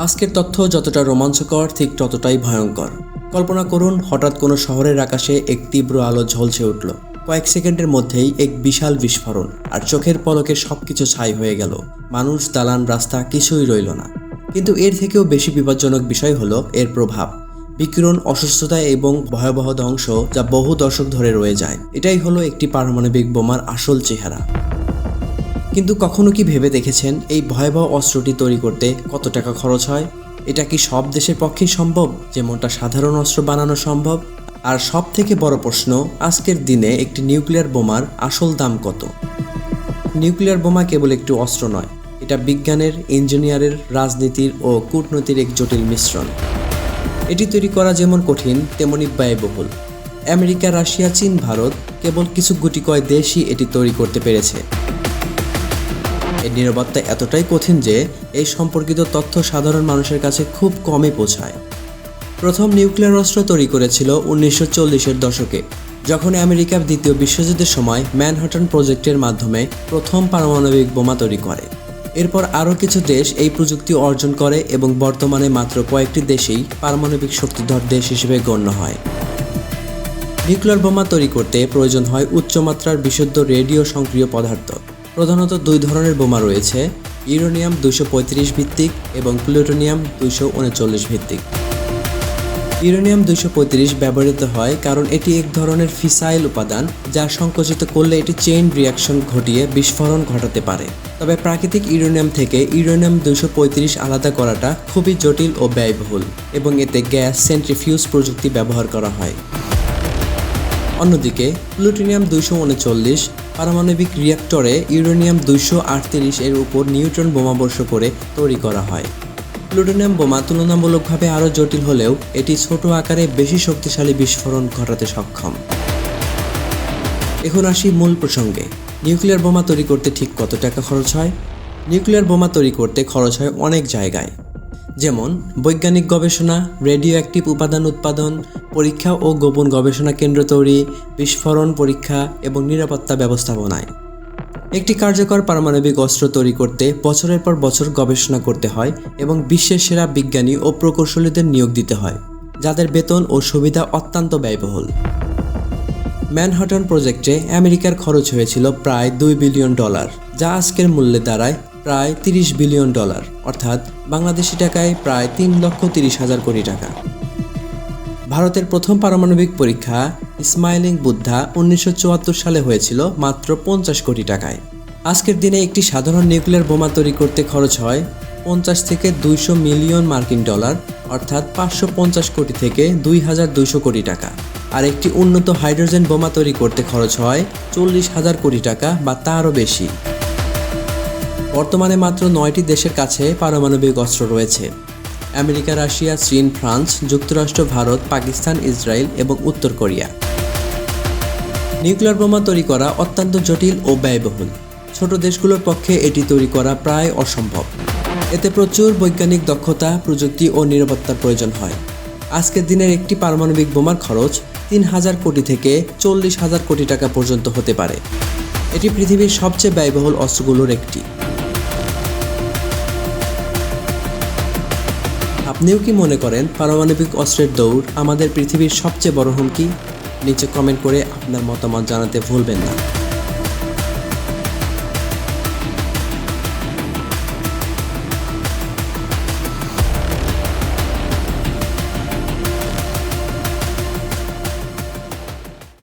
আজকের তথ্য যতটা রোমাঞ্চকর, ঠিক ততটাই ভয়ঙ্কর। কল্পনা করুন, হঠাৎ কোনো শহরের আকাশে এক তীব্র আলো ঝলসে উঠল। কয়েক সেকেন্ডের মধ্যেই এক বিশাল বিস্ফোরণ, আর চোখের পলকে সবকিছু ছাই হয়ে গেল। মানুষ, দালান, রাস্তা, কিছুই রইল না। কিন্তু এর থেকেও বেশি বিপজ্জনক বিষয় হলো এর প্রভাব। বিকিরণ, অসুস্থতা এবং ভয়াবহ ধ্বংস যা বহু দশক ধরে রয়ে যায়। এটাই হলো একটি পারমাণবিক বোমার আসল চেহারা। কিন্তু কখনো কি ভেবে দেখেছেন এই ভয়াবহ অস্ত্রটি তৈরি করতে কত টাকা খরচ হয়? এটা কি সব দেশের পক্ষেই সম্ভব যেমনটা সাধারণ অস্ত্র বানানো সম্ভব? আর সব থেকে বড় প্রশ্ন, আজকের দিনে একটি নিউক্লিয়ার বোমার আসল দাম কত? নিউক্লিয়ার বোমা কেবল একটি অস্ত্র নয়, এটা বিজ্ঞানের, ইঞ্জিনিয়ারের, রাজনীতির ও কূটনীতির এক জটিল মিশ্রণ। এটি তৈরি করা যেমন কঠিন, তেমনি ব্যয়বহুল। আমেরিকা, রাশিয়া, চীন, ভারত কেবল কিছু গুটি কয় দেশই এটি তৈরি করতে পেরেছে। এর নিরাপত্তা এতটাই কঠিন যে এই সম্পর্কিত তথ্য সাধারণ মানুষের কাছে খুব কমই পৌঁছায়। প্রথম নিউক্লিয়ার অস্ত্র তৈরি করেছিল উনিশশো চল্লিশের দশকে, যখন আমেরিকা দ্বিতীয় বিশ্বযুদ্ধের সময় ম্যানহাটন প্রজেক্টের মাধ্যমে প্রথম পারমাণবিক বোমা তৈরি করে। এরপর আরও কিছু দেশ এই প্রযুক্তি অর্জন করে এবং বর্তমানে মাত্র কয়েকটি দেশেই পারমাণবিক শক্তিধর দেশ হিসেবে গণ্য হয়। নিউক্লিয়ার বোমা তৈরি করতে প্রয়োজন হয় উচ্চমাত্রার বিশুদ্ধ রেডিও সক্রিয় পদার্থ। প্রধানত দুই ধরনের বোমা রয়েছে, ইউরেনিয়াম দুইশো ভিত্তিক এবং প্লুটোনিয়াম দুশো ভিত্তিক। ইউরেনিয়াম দুশো ব্যবহৃত হয় কারণ এটি এক ধরনের ফিসাইল উপাদান যা সংকুচিত করলে এটি চেইন রিয়াকশন ঘটিয়ে বিস্ফোরণ ঘটাতে পারে। তবে প্রাকৃতিক ইউরেনিয়াম থেকে ইউরেনিয়াম দুশো আলাদা করাটা খুবই জটিল ও ব্যয়বহুল এবং এতে গ্যাস, সেন্ট্রিফিউজ প্রযুক্তি ব্যবহার করা হয়। অন্যদিকে, প্লুটোনিয়াম দুইশো উনচল্লিশ পারমাণবিক রিয়াক্টরে ইউরেনিয়াম দুইশো আটত্রিশ এর উপর নিউট্রন বোমাবর্ষ করে তৈরি করা হয়। প্লুটোনিয়াম বোমা তুলনামূলকভাবে আরও জটিল হলেও এটি ছোট আকারে বেশি শক্তিশালী বিস্ফোরণ ঘটাতে সক্ষম। এখন আসি মূল প্রসঙ্গে। নিউক্লিয়ার বোমা তৈরি করতে ঠিক কত টাকা খরচ হয়? নিউক্লিয়ার বোমা তৈরি করতে খরচ হয় অনেক জায়গায়। যেমন বৈজ্ঞানিক গবেষণা রেডিও অ্যাক্টিভ উপাদান উৎপাদন, পরীক্ষা ও গোপন গবেষণা কেন্দ্র তৈরি, বিস্ফোরণ পরীক্ষা এবং নিরাপত্তা ব্যবস্থাপনায়। একটি কার্যকর পারমাণবিক অস্ত্র তৈরি করতে বছরের পর বছর গবেষণা করতে হয় এবং বিশ্বের সেরা বিজ্ঞানী ও প্রকৌশলীদের নিয়োগ দিতে হয়, যাদের বেতন ও সুবিধা অত্যন্ত ব্যয়বহুল। ম্যানহাটন প্রজেক্টে আমেরিকার খরচ হয়েছিল প্রায় দুই বিলিয়ন ডলার, যা আজকের মূল্যে দাঁড়ায় প্রায় তিরিশ বিলিয়ন ডলার, অর্থাৎ বাংলাদেশি টাকায় প্রায় তিন লক্ষ তিরিশ হাজার কোটি টাকা। ভারতের প্রথম পারমাণবিক পরীক্ষা স্মাইলিং বুদ্ধা উনিশশো চুয়াত্তর সালে হয়েছিল মাত্র পঞ্চাশ কোটি টাকায়। আজকের দিনে একটি সাধারণ নিউক্লিয়ার বোমা তৈরি করতে খরচ হয় পঞ্চাশ থেকে দুইশো মিলিয়ন মার্কিন ডলার, অর্থাৎ পাঁচশো পঞ্চাশ কোটি থেকে দুই হাজার দুইশো কোটি টাকা। আর একটি উন্নত হাইড্রোজেন বোমা তৈরি করতে খরচ হয় চল্লিশ হাজার কোটি টাকা বা তারও বেশি। বর্তমানে মাত্র নয়টি দেশের কাছে পারমাণবিক অস্ত্র রয়েছে। আমেরিকা, রাশিয়া, চীন, ফ্রান্স, যুক্তরাষ্ট্র, ভারত, পাকিস্তান, ইসরায়েল এবং উত্তর কোরিয়া। নিউক্লিয়ার বোমা তৈরি করা অত্যন্ত জটিল ও ব্যয়বহুল। ছোট দেশগুলোর পক্ষে এটি তৈরি করা প্রায় অসম্ভব। এতে প্রচুর বৈজ্ঞানিক দক্ষতা, প্রযুক্তি ও নিরাপত্তার প্রয়োজন হয়। আজকের দিনের একটি পারমাণবিক বোমার খরচ তিন হাজার কোটি থেকে চল্লিশ হাজার কোটি টাকা পর্যন্ত হতে পারে। এটি পৃথিবীর সবচেয়ে ব্যয়বহুল অস্ত্রগুলোর একটি। আপনিও কি মনে করেন পারমাণবিক অস্ত্রের দৌড় আমাদের পৃথিবীর সবচেয়ে বড় হুমকি? নিচে কমেন্ট করে আপনার মতামত জানাতে ভুলবেন না।